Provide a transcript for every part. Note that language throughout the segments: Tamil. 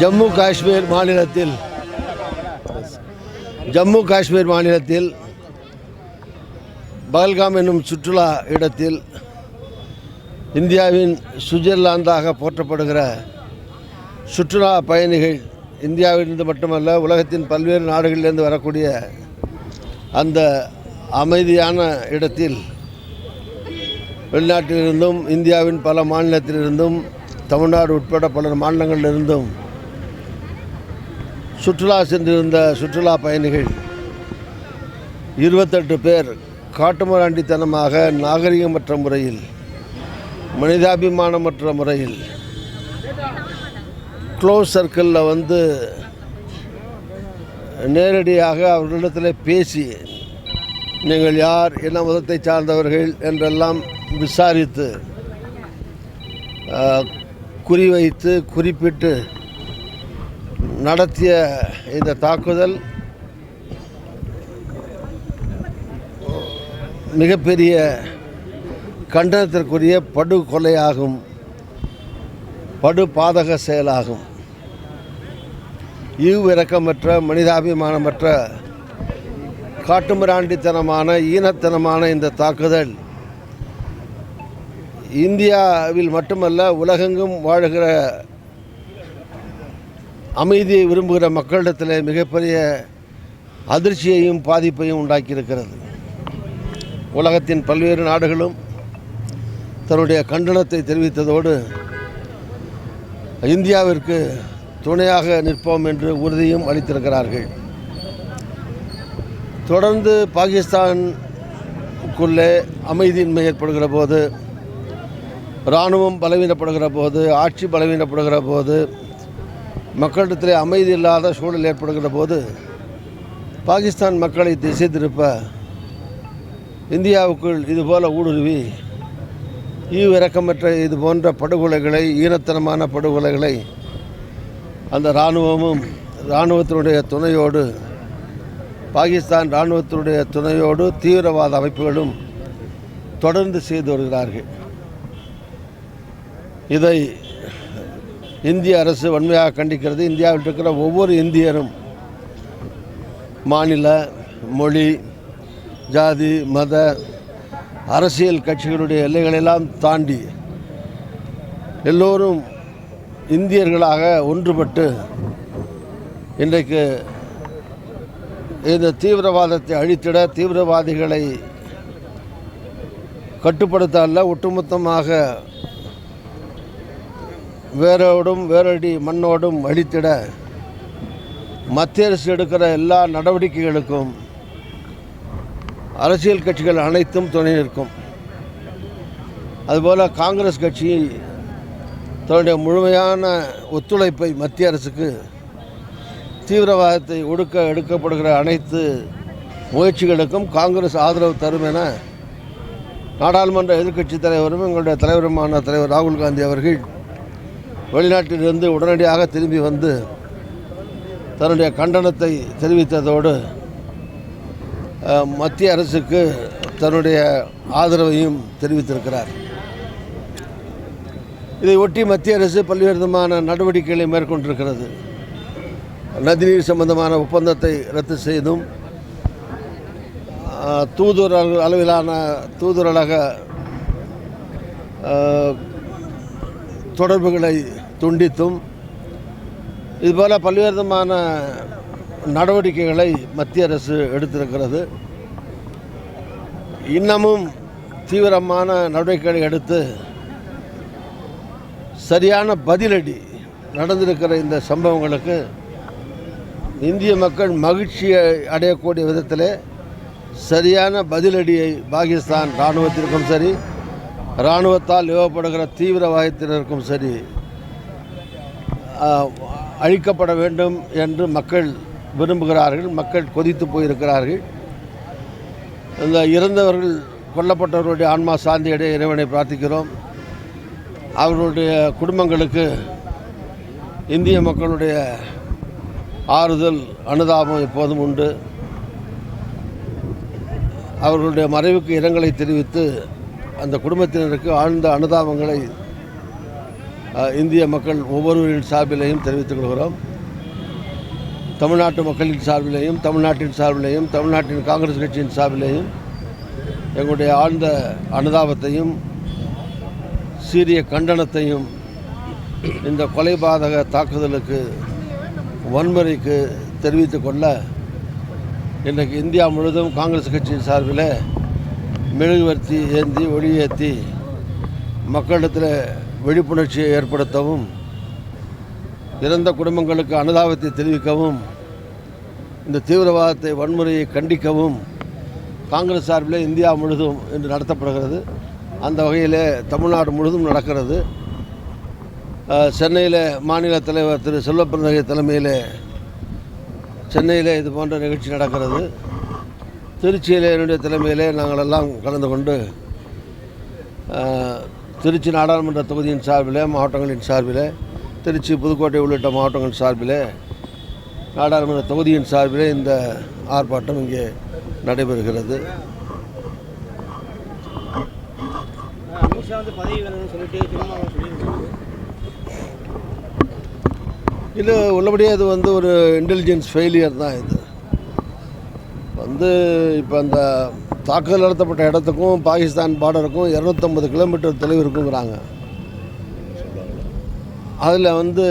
ஜம்மு காஷ்மீர் மாநிலத்தில் ஜம்மு காஷ்மீர் மாநிலத்தில் பகல்காம் என்னும் சுற்றுலா இடத்தில் இந்தியாவின் சுவிட்சர்லாந்தாக போற்றப்படுகிற சுற்றுலா பயணிகள் இந்தியாவிலிருந்து மட்டுமல்ல உலகத்தின் பல்வேறு நாடுகளிலிருந்து வரக்கூடிய அந்த அமைதியான இடத்தில் வெளிநாட்டிலிருந்தும் இந்தியாவின் பல மாநிலத்திலிருந்தும் தமிழ்நாடு உட்பட பல மாநிலங்களிலிருந்தும் சுற்றுலா சென்றிருந்த சுற்றுலா பயணிகள் இருபத்தெட்டு பேர் காட்டுமிராண்டித்தனமாக நாகரிகமற்ற முறையில் மனிதாபிமானமற்ற முறையில் க்ளோஸ் சர்க்கிளில் வந்து நேரடியாக அவர்களிடத்தில் பேசி நீங்கள் யார் என்ன மதத்தை சார்ந்தவர்கள்? என்றெல்லாம் விசாரித்து குறிவைத்து குறிப்பிட்டு நடத்திய இந்த தாக்குதல் மிகப்பெரிய கண்டனத்திற்குரிய படுகொலையாகும் படு பாதக செயலாகும். ஈவு மனிதாபிமானமற்ற காட்டுமிராண்டித்தனமான ஈனத்தனமான இந்த தாக்குதல் இந்தியாவில் மட்டுமல்ல உலகெங்கும் வாழ்கிற அமைதியை விரும்புகிற மக்களிடத்தில் மிகப்பெரிய அதிர்ச்சியையும் பாதிப்பையும் உண்டாக்கியிருக்கிறது. உலகத்தின் பல்வேறு நாடுகளும் தன்னுடைய கண்டனத்தை தெரிவித்ததோடு இந்தியாவிற்கு துணையாக நிற்போம் என்று உறுதியும் அளித்திருக்கிறார்கள். தொடர்ந்து பாகிஸ்தானுக்குள்ளே அமைதியின்மை ஏற்படுகிற போது இராணுவம் பலவீனப்படுகிற போது ஆட்சி பலவீனப்படுகிற போது மக்களிடத்தில் அமைதி இல்லாத சூழல் ஏற்படுகிற போது பாகிஸ்தான் மக்களை திசை திருப்ப இந்தியாவுக்குள் இதுபோல் ஊடுருவி ஈவிறக்கமற்ற இது போன்ற படுகொலைகளை ஈனத்தனமான படுகொலைகளை அந்த இராணுவமும் இராணுவத்தினுடைய துணையோடு பாகிஸ்தான் இராணுவத்தினுடைய துணையோடு தீவிரவாத அமைப்புகளும் தொடர்ந்து செய்து வருகிறார்கள். இதை இந்திய அரசு வன்மையாக கண்டிக்கிறது. இந்தியாவில் இருக்கிற ஒவ்வொரு இந்தியரும் மாநில மொழி ஜாதி மத அரசியல் கட்சிகளுடைய எல்லைகளெல்லாம் தாண்டி எல்லோரும் இந்தியர்களாக ஒன்றுபட்டு இன்றைக்கு இந்த தீவிரவாதத்தை அழித்திட தீவிரவாதிகளை கட்டுப்படுத்த அல்ல ஒட்டுமொத்தமாக வேரோடும் வேரடி மண்ணோடும் அழித்திட மத்திய அரசு எடுக்கிற எல்லா நடவடிக்கைகளுக்கும் அரசியல் கட்சிகள் அனைத்தும் துணை நிற்கும். அதுபோல் காங்கிரஸ் கட்சி தன்னுடைய முழுமையான ஒத்துழைப்பை மத்திய அரசுக்கு தீவிரவாதத்தை ஒடுக்க எடுக்கப்படுகிற அனைத்து முயற்சிகளுக்கும் காங்கிரஸ் ஆதரவு தரும் என நாடாளுமன்ற எதிர்க்கட்சி தலைவரும் எங்களுடைய தலைவருமான தலைவர் ராகுல் காந்தி அவர்கள் வெளிநாட்டிலிருந்து உடனடியாக திரும்பி வந்து தன்னுடைய கண்டனத்தை தெரிவித்ததோடு மத்திய அரசுக்கு தன்னுடைய ஆதரவையும் தெரிவித்திருக்கிறார். இதை ஒட்டி மத்திய அரசு பல்வேறு விதமான நடவடிக்கைகளை மேற்கொண்டிருக்கிறது. நதிநீர் சம்பந்தமான ஒப்பந்தத்தை ரத்து செய்தும் அஹ், தூதுவர் அளவு- அளவிலான தூதுரலக தொடர்புகளை துண்டித்தும் இதுபோல் பல்வேறு விதமான நடவடிக்கைகளை மத்திய அரசு எடுத்திருக்கிறது. இன்னமும் தீவிரமான நடவடிக்கைகளை எடுத்து சரியான பதிலடி நடந்திருக்கிற இந்த சம்பவங்களுக்கு இந்திய மக்கள் மகிழ்ச்சியை அடையக்கூடிய விதத்தில் சரியான பதிலடியை பாகிஸ்தான் இராணுவத்திற்கும் சரி இராணுவத்தால் ஏவப்படுகிற தீவிரவாதத்தினருக்கும் சரி அழிக்கப்பட வேண்டும் என்று மக்கள் விரும்புகிறார்கள் மக்கள் கொதித்து போயிருக்கிறார்கள். இந்த இறந்தவர்கள் கொல்லப்பட்டவர்களுடைய ஆன்மா சாந்தியடைய இறைவனை பிரார்த்திக்கிறோம். அவர்களுடைய குடும்பங்களுக்கு இந்திய மக்களுடைய ஆறுதல் அனுதாபம் எப்போதும் உண்டு. அவர்களுடைய மறைவுக்கு இரங்கலை தெரிவித்து அந்த குடும்பத்தினருக்கு ஆழ்ந்த அனுதாபங்களை இந்திய மக்கள் ஒவ்வொருவரின் சார்பிலையும் தெரிவித்துக் கொள்கிறோம். தமிழ்நாட்டு மக்களின் சார்பிலேயும் தமிழ்நாட்டின் சார்பிலேயும் தமிழ்நாட்டின் காங்கிரஸ் கட்சியின் சார்பிலேயும் எங்களுடைய ஆழ்ந்த அனுதாபத்தையும் சீரிய கண்டனத்தையும் இந்த கொலைபாதக தாக்குதலுக்கு வன்முறைக்கு தெரிவித்துக்கொள்ள இன்றைக்கு இந்தியா முழுவதும் காங்கிரஸ் கட்சியின் சார்பில் மெழுகுவர்த்தி ஏந்தி ஒளியேற்றி மக்களிடத்தில் விழிப்புணர்ச்சியை ஏற்படுத்தவும் இறந்த குடும்பங்களுக்கு அனுதாபத்தை தெரிவிக்கவும் இந்த தீவிரவாதத்தை வன்முறையை கண்டிக்கவும் காங்கிரஸ் சார்பில் இந்தியா முழுதும் இன்று நடத்தப்படுகிறது. அந்த வகையில் தமிழ்நாடு முழுதும் நடக்கிறது. சென்னையில் மாநில தலைவர் திரு செல்வப்பிரதகை தலைமையில் சென்னையில் இது போன்ற நிகழ்ச்சி நடக்கிறது. திருச்சியில் என்னுடைய தலைமையிலே நாங்கள் எல்லாம் கலந்து கொண்டு திருச்சி நாடாளுமன்ற தொகுதியின் சார்பில் மாவட்டங்களின் சார்பில் திருச்சி புதுக்கோட்டை உள்ளிட்ட மாவட்டங்கள் சார்பில் நாடாளுமன்ற தொகுதியின் சார்பில் இந்த ஆர்ப்பாட்டம் இங்கே நடைபெறுகிறது. இல்லை இது உள்ளபடியே அது வந்து ஒரு இன்டெலிஜென்ஸ் ஃபெயிலியர் தான் இது. வந்து இப்போ அந்த தாக்குதல் நடத்தப்பட்ட இடத்துக்கும் பாகிஸ்தான் பார்டருக்கும் இரநூத்தம்பது கிலோமீட்டர் தொலைவு இருக்குங்கிறாங்க. அதில் வந்து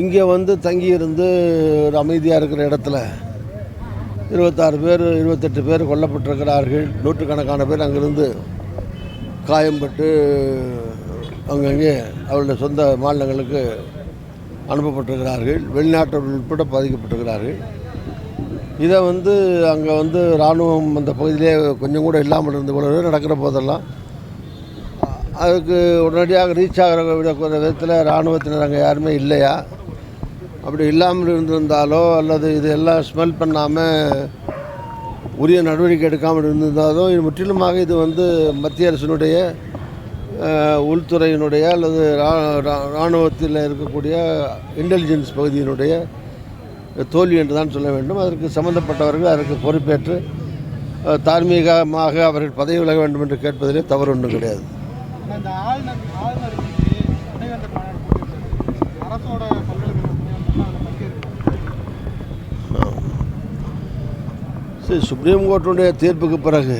இங்கே வந்து தங்கியிருந்து ஒரு அமைதியாக இருக்கிற இடத்துல இருபத்தாறு பேர் இருபத்தெட்டு பேர் கொல்லப்பட்டிருக்கிறார்கள். நூற்றுக்கணக்கான பேர் அங்கிருந்து காயம்பட்டு அங்கங்கே அவருடைய சொந்த மாநிலங்களுக்கு அனுப்பப்பட்டிருக்கிறார்கள். வெளிநாட்டவர்கள் உட்பட பாதிக்கப்பட்டிருக்கிறார்கள். இதை வந்து அங்கே வந்து இராணுவம் அந்த பகுதியிலே கொஞ்சம் கூட இல்லாமல் இருந்து போல நடக்கிற போதெல்லாம் அதுக்கு உடனடியாக ரீச் ஆகிற விதத்தில் இராணுவத்தினர் அங்கே யாருமே இல்லையா? அப்படி இல்லாமல் இருந்திருந்தாலோ அல்லது இதெல்லாம் ஸ்மெல் பண்ணாமல் உரிய நடவடிக்கை எடுக்காமல் இருந்திருந்தாலும் இது முற்றிலுமாக இது வந்து மத்திய அரசினுடைய உள்துறையினுடைய அல்லது ரா- இராணுவத்தில் இருக்கக்கூடிய இன்டெலிஜென்ஸ் பகுதியினுடைய தோல்வி என்று தான் சொல்ல வேண்டும். அதற்கு சம்பந்தப்பட்டவர்கள் அதற்கு பொறுப்பேற்று தார்மீகமாக அவர்கள் பதவி விலக வேண்டும் என்று கேட்பதிலே தவறு ஒன்றும் கிடையாது சரி சுப்ரீம் கோர்ட்டுடைய தீர்ப்புக்கு பிறகு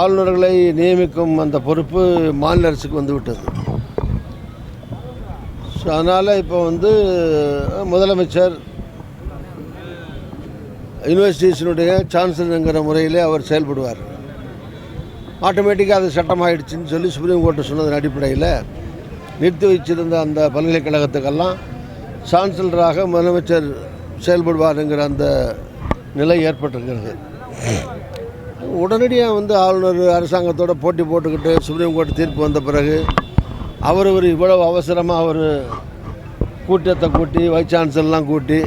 ஆளுநர்களை நியமிக்கும் அந்த பொறுப்பு மாநில அரசுக்கு வந்து விட்டது. ஸோ அதனால் இப்போ வந்து முதலமைச்சர் யூனிவர்சிட்டிஸினுடைய சான்சலருங்கிற முறையிலே அவர் செயல்படுவார். ஆட்டோமேட்டிக்காக அது சட்டமாகிடுச்சின்னு சொல்லி சுப்ரீம் கோர்ட்டு சொன்னதன் அடிப்படையில் நிறுத்தி வச்சிருந்த அந்த பல்கலைக்கழகத்துக்கெல்லாம் சான்சலராக முதலமைச்சர் செயல்படுவாருங்கிற அந்த நிலை ஏற்பட்டிருக்கிறது. உடனடியாக வந்து ஆளுநர் அரசாங்கத்தோட போட்டி போட்டுக்கிட்டு சுப்ரீம் கோர்ட் தீர்ப்பு வந்த பிறகு அவர் ஒரு இவ்வளவு அவசரமாக ஒரு கூட்டத்தை கூட்டி வைஸ் சான்சலர்லாம் கூட்டி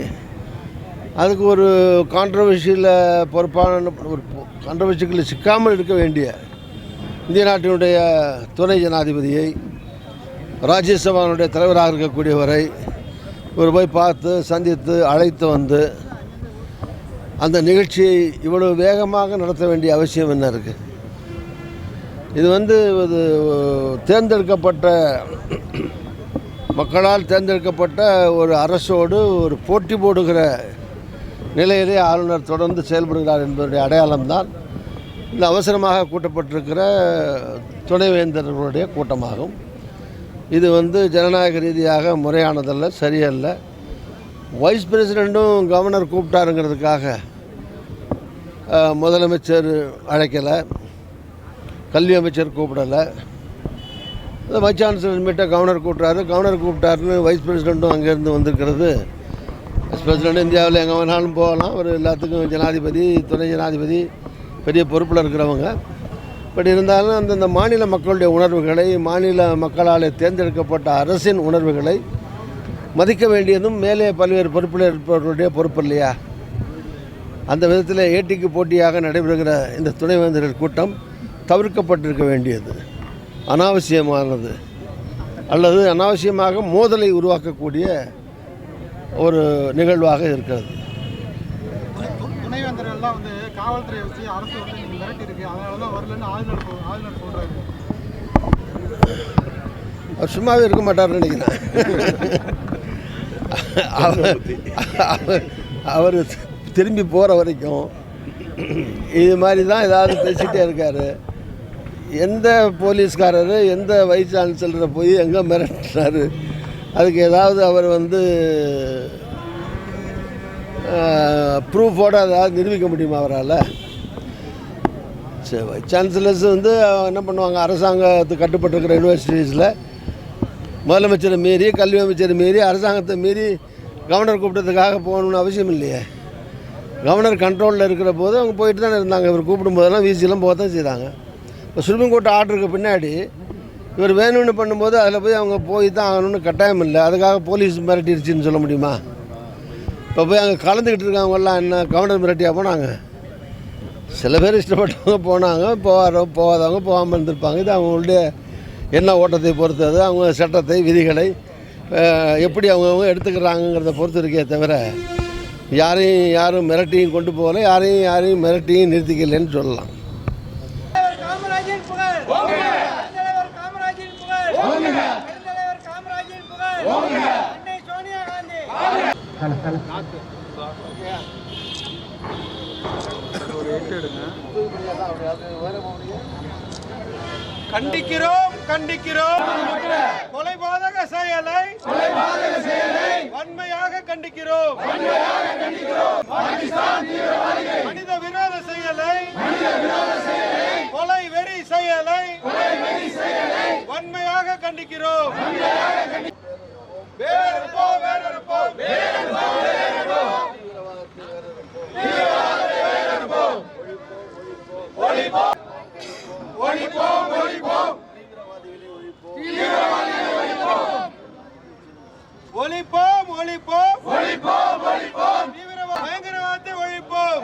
அதுக்கு ஒரு கான்ட்ரவர்சியில் பொறுப்பான ஒரு கான்ட்ரவர்சிகளில் சிக்காமல் இருக்க வேண்டிய இந்திய நாட்டினுடைய துணை ஜனாதிபதியை ராஜ்யசபாவினுடைய தலைவராக இருக்கக்கூடியவரை இவர் போய் பார்த்து சந்தித்து அழைத்து வந்து அந்த நிகழ்ச்சியை இவ்வளவு வேகமாக நடத்த வேண்டிய அவசியம் என்ன இருக்குது இது வந்து இது தேர்ந்தெடுக்கப்பட்ட மக்களால் தேர்ந்தெடுக்கப்பட்ட ஒரு அரசோடு ஒரு போட்டி போடுகிற நிலையிலே ஆளுநர் தொடர்ந்து செயல்படுகிறார் என்பதுடைய அடையாளம்தான் இந்த அவசரமாக கூட்டப்பட்டிருக்கிற துணைவேந்தர்களுடைய கூட்டமாகும். இது வந்து ஜனநாயக ரீதியாக முறையானதல்ல சரியல்ல. வைஸ் பிரசிடெண்ட்டும் கவர்னர் கூப்பிட்டாருங்கிறதுக்காக முதலமைச்சர் அழைக்கலை. கல்வி அமைச்சர் கூப்பிடலை. வைஸ் சான்சலர் மீட்டை கவர்னர் கூப்பிட்டாரு கவர்னர் கூப்பிட்டாருன்னு வைஸ் பிரசிடெண்ட்டும் அங்கேருந்து வந்திருக்கிறது. வைஸ் பிரசிடெண்ட் இந்தியாவில் எங்கே வேணாலும் போகலாம். அவர் எல்லாத்துக்கும் ஜனாதிபதி துணை ஜனாதிபதி பெரிய பொறுப்பில் இருக்கிறவங்க. பட் இருந்தாலும் அந்தந்த மாநில மக்களுடைய உணர்வுகளை மாநில மக்களால் தேர்ந்தெடுக்கப்பட்ட அரசின் உணர்வுகளை மதிக்க வேண்டியதும் மேலே பல்வேறு பொறுப்பில் இருப்பவர்களுடைய பொறுப்பு இல்லையா? அந்த விதத்தில் ஏட்டிக்கு போட்டியாக நடைபெறுகிற இந்த துணைவேந்தர்கள் கூட்டம் தவிர்க்கப்பட்டிருக்க வேண்டியது. அனாவசியமானது. அல்லது அனாவசியமாக மோதலை உருவாக்கக்கூடிய ஒரு நிகழ்வாக இருக்கிறது. அவர் சும்மாவே இருக்க மாட்டார்னு நினைக்கிறேன். அவர் அவர் அவர் திரும்பி போகிற வரைக்கும் இது மாதிரி தான் ஏதாவது பேசிகிட்டே இருக்கார். எந்த போலீஸ்காரர் எந்த வைஸ் சான்சலரை போய் எங்கே மிரட்டுறாரு? அதுக்கு ஏதாவது அவர் வந்து ப்ரூஃபோடு ஏதாவது நிரூபிக்க முடியுமா அவரால்? சரி வைஸ் சான்சலர்ஸ் வந்து என்ன பண்ணுவாங்க? அரசாங்கத்துக்கு கட்டுப்பட்டிருக்கிற யூனிவர்சிட்டிஸில் முதலமைச்சரை மீறி கல்வி அமைச்சரை மீறி அரசாங்கத்தை மீறி கவர்னர் கூப்பிட்டதுக்காக போகணும்னு அவசியம் இல்லையே. கவர்னர் கண்ட்ரோலில் இருக்கிற போது அவங்க போயிட்டு தானே இருந்தாங்க. இவர் கூப்பிடும்போதெல்லாம் வீசிலாம் போக தான் செய்தாங்க இப்போ சுப்ரீம் கோர்ட் ஆர்டருக்கு பின்னாடி இவர் வேணும்னு பண்ணும்போது அதில் போய் அவங்க போய் தான் ஆகணும்னு கட்டாயம் இல்லை. அதுக்காக போலீஸ் மிரட்டிருச்சுன்னு சொல்ல முடியுமா? இப்போ போய் அங்கே கலந்துக்கிட்டு இருக்கவங்கெல்லாம் என்ன கவர்னர் மிரட்டியாக போனாங்க? சில பேர் இஷ்டப்பட்டவங்க போனாங்க போகிற போகாதவங்க போகாமல் இருந்திருப்பாங்க. இது அவங்களுடைய என்ன ஓட்டத்தை பொறுத்தது அவங்க சட்டத்தை விதிகளை எப்படி அவங்கவுங்க எடுத்துக்கிறாங்கங்கிறத பொறுத்து இருக்கே தவிர யாரையும் யாரும் மிரட்டியும் கொண்டு போகலை யாரையும் யாரையும் மிரட்டியும் நிறுத்திக்கலைன்னு சொல்லலாம். அன்னை சோனியா காந்தி கண்டிக்கிறோம் கண்டிக்கிறோம். கொலைபாதக செயலை வன்மையாக கண்டிக்கிறோம். மனித விரோத செயலை கொலை வெறி செயலை வன்மையாக கண்டிக்கிறோம். ஒழிப்போம், ஒழிப்போம். ஒழிப்போம் ஒழிப்போம் ஒழிப்போம் ஒழிப்போம் தீவிரவாத பயங்கரவாதத்தை ஒழிப்போம்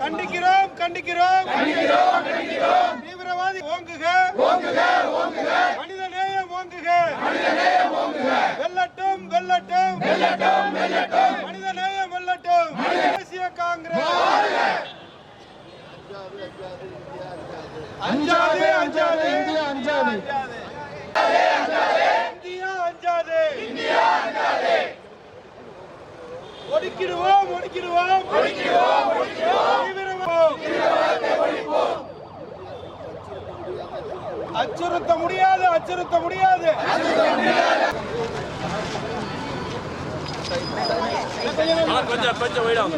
கண்டிக்கிறோம் கண்டிக்கிறோம் தீவிரவாதி ஓங்குக மனித ஓங்குக வெல்லட்டும் வெல்லட்டும். மனித நேயம் வெல்லட்டும். தேசிய காங்கிரஸ். அஞ்சாதே அஞ்சாதே. இந்தியா அஞ்சாதே. இந்தியா அஞ்சாதே இந்தியா அஞ்சாதே ஒடுக்கிடுவோம் ஒடுக்கிடுவோம் ஒடுக்கிடுவோம் ஒடுக்கிடுவோம். அச்சுறுத்த முடியாது அச்சுறுத்த முடியாது. கொஞ்சம் கொஞ்சம்.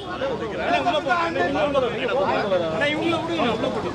இவங்களை விடுங்க உள்ள போட்டு